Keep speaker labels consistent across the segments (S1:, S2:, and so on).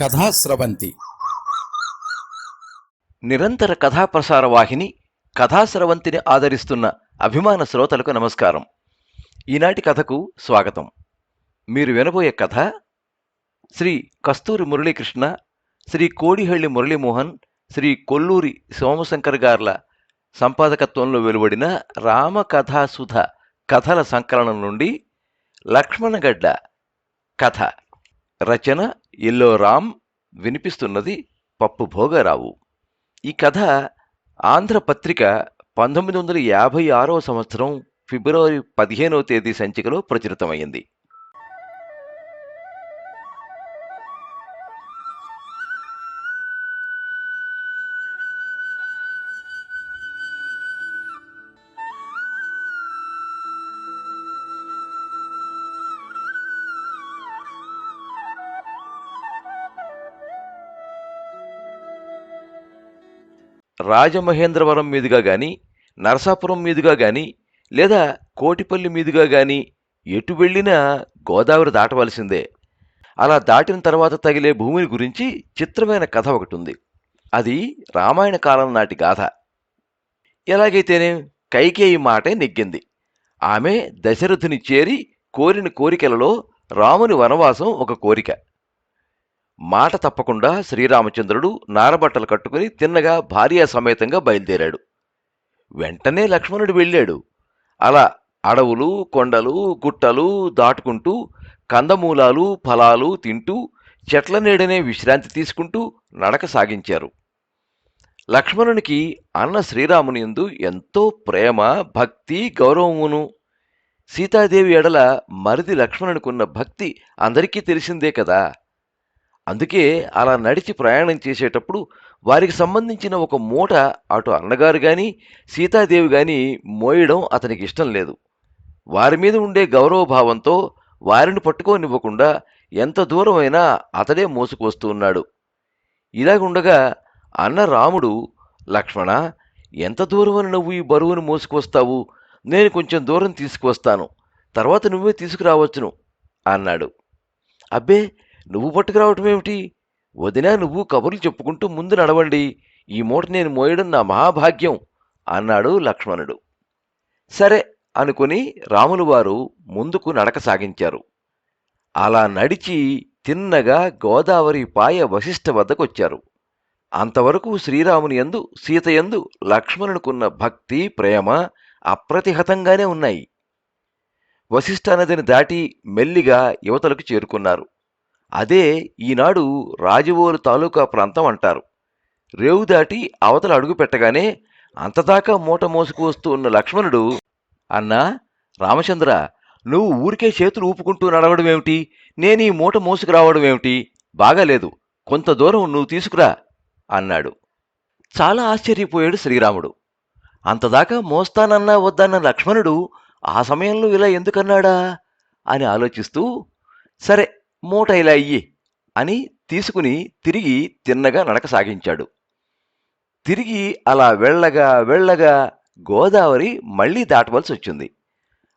S1: కథాస్రవంతి
S2: నిరంతర కథాప్రసార వాహిని కథాస్రవంతిని ఆదరిస్తున్న అభిమాన శ్రోతలకు నమస్కారం. ఈనాటి కథకు స్వాగతం. మీరు వినబోయే కథ శ్రీ కస్తూరి మురళీకృష్ణ శ్రీ కోడిహళ్ళి మురళీమోహన్ శ్రీ కొల్లూరి సోమశంకర్ గార్ల సంపాదకత్వంలో వెలువడిన రామకథాసుధ కథల సంకలనం నుండి లక్ష్మణగడ్డ కథ రచన ఎల్లో రామ్ వినిపిస్తున్నది పప్పు భోగరావు. ఈ కథ ఆంధ్రపత్రిక పంతొమ్మిది వందల యాభై ఆరవ సంవత్సరం ఫిబ్రవరి పదిహేనవ తేదీ సంచికలో ప్రచురితమైంది రాజమహేంద్రవరం మీదుగా గాని నరసాపురం మీదుగా గాని లేదా కోటిపల్లి మీదుగా గాని ఎటు వెళ్ళినా గోదావరి దాటవలసిందే. అలా దాటిన తర్వాత తగిలే భూమిని గురించి చిత్రమైన కథ ఒకటి ఉంది అది రామాయణ కాలం నాటి గాథ. ఎలాగైతేనే కైకేయి మాటే నెగ్గింది. ఆమె దశరథుని చేరి కోరిన కోరికలలో రాముని వనవాసం ఒక కోరిక. మాట తప్పకుండా శ్రీరామచంద్రుడు నారబట్టలు కట్టుకుని తిన్నగా భార్యా సమేతంగా బయలుదేరాడు. వెంటనే లక్ష్మణుడు వెళ్ళాడు. అలా అడవులు కొండలు గుట్టలు దాటుకుంటూ కందమూలాలు ఫలాలు తింటూ చెట్ల నీడనే విశ్రాంతి తీసుకుంటూ నడక సాగించారు. లక్ష్మణునికి అన్న శ్రీరాముని యందు ఎంతో ప్రేమ భక్తి గౌరవమును. సీతాదేవి ఎడల మరిది లక్ష్మణునికున్న భక్తి అందరికీ తెలిసిందే కదా. అందుకే అలా నడిచి ప్రయాణం చేసేటప్పుడు వారికి సంబంధించిన ఒక మూట అటు అన్నగారు కానీ సీతాదేవి కానీ మోయడం అతనికి ఇష్టం లేదు. వారి మీద ఉండే గౌరవభావంతో వారిని పట్టుకోనివ్వకుండా ఎంత దూరమైనా అతడే మోసుకొస్తూ ఉన్నాడు. ఇలాగుండగా అన్న రాముడు లక్ష్మణ ఎంత దూరమని నువ్వు ఈ బరువును మోసుకొస్తావు నేను కొంచెం దూరం తీసుకువస్తాను. తర్వాత నువ్వే తీసుకురావచ్చును అన్నాడు. అబ్బే నువ్వు పట్టుకురావటం ఏమిటి? వదినా నువ్వు కబుర్లు చెప్పుకుంటూ ముందు నడవండి. ఈ మూట నేను మోయడం నా మహాభాగ్యం అన్నాడు లక్ష్మణుడు. సరే అనుకుని రాములు వారు ముందుకు నడక సాగించారు. అలా నడిచి తిన్నగా గోదావరి పాయ వశిష్ఠ వద్దకొచ్చారు. అంతవరకు శ్రీరాముని యందు సీతయందు లక్ష్మణునికున్న భక్తి ప్రేమ అప్రతిహతంగానే ఉన్నాయి. వశిష్ఠ నదిని దాటి మెల్లిగా యువతలకు చేరుకున్నారు. అదే ఈనాడు రాజవోలు తాలూకా ప్రాంతం అంటారు. రేవు దాటి అవతల అడుగు పెట్టగానే అంతదాకా మూట మోసుకు వస్తూ ఉన్న లక్ష్మణుడు అన్నా రామచంద్ర నువ్వు ఊరికే చేతులు ఊపుకుంటూ నడవడం ఏమిటి? నేను ఈ మూట మోసుకు ఏమిటి? బాగాలేదు. కొంత దూరం నువ్వు తీసుకురా అన్నాడు. చాలా ఆశ్చర్యపోయాడు శ్రీరాముడు. అంతదాకా మోస్తానన్నా వద్దన్న లక్ష్మణుడు ఆ సమయంలో ఇలా ఎందుకన్నాడా? అని ఆలోచిస్తూ సరే మూట ఇలా ఇయ్యి అని తీసుకుని తిరిగి తిన్నగా నడక సాగించాడు. తిరిగి అలా వెళ్ళగా వెళ్ళగా గోదావరి మళ్ళీ దాటవలసి వచ్చింది.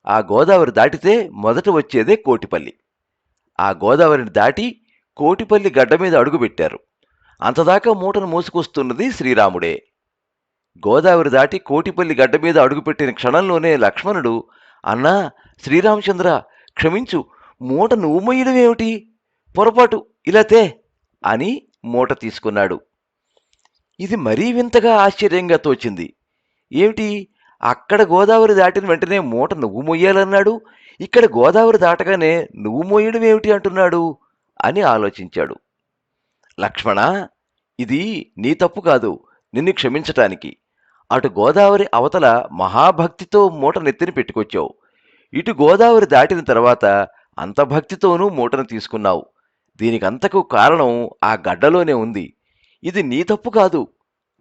S2: ఆ గోదావరి దాటితే మొదట వచ్చేదే కోటిపల్లి. ఆ గోదావరిని దాటి కోటిపల్లి గడ్డ మీద అడుగుపెట్టారు అంతదాకా మూటను మోసుకొస్తున్నది శ్రీరాముడే. గోదావరి దాటి కోటిపల్లి గడ్డ మీద అడుగుపెట్టిన క్షణంలోనే లక్ష్మణుడు అన్నా శ్రీరామచంద్ర క్షమించు మూట నువ్వు మొయ్యడం ఏమిటి పొరపాటు ఇలా తే అని మూట తీసుకున్నాడు. ఇది మరీ వింతగా ఆశ్చర్యంగా తోచింది. ఏమిటి? అక్కడ గోదావరి దాటిన వెంటనే మూట నువ్వు మొయ్యాలన్నాడు? ఇక్కడ గోదావరి దాటగానే నువ్వు మోయడం ఏమిటి అంటున్నాడు? అని ఆలోచించాడు. లక్ష్మణ ఇది నీ తప్పు కాదు నిన్ను క్షమించటానికి. అటు గోదావరి అవతల మహాభక్తితో మూట నెత్తిని పెట్టుకొచ్చావు. ఇటు గోదావరి దాటిన తర్వాత అంత భక్తితోనూ మూటను తీసుకున్నావు. దీనికంతకు కారణం ఆ గడ్డలోనే ఉంది. ఇది నీ తప్పు కాదు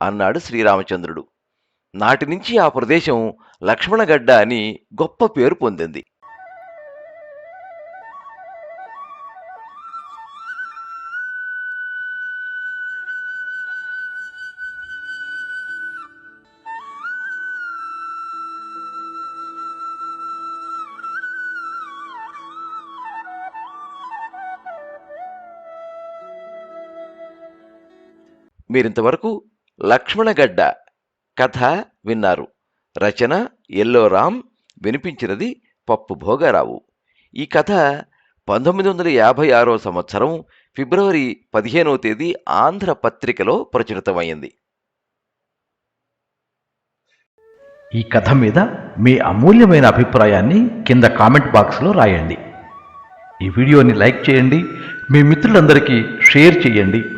S2: అన్నాడు శ్రీరామచంద్రుడు. నాటి నుంచి ఆ ప్రదేశం లక్ష్మణగడ్డ అని గొప్ప పేరు పొందింది.
S3: మీరింతవరకు లక్ష్మణగడ్డ కథ విన్నారు. రచన ఎల్లోరామ్ వినిపించినది పప్పు భోగారావు. ఈ కథ పంతొమ్మిది వందల యాభై ఆరో సంవత్సరం ఫిబ్రవరి పదిహేనవ తేదీ ఆంధ్ర పత్రికలో ప్రచురితమైంది.
S2: ఈ కథ మీద మీ అమూల్యమైన అభిప్రాయాన్ని కింద కామెంట్ బాక్స్లో రాయండి. ఈ వీడియోని లైక్ చేయండి మీ మిత్రులందరికీ షేర్ చేయండి.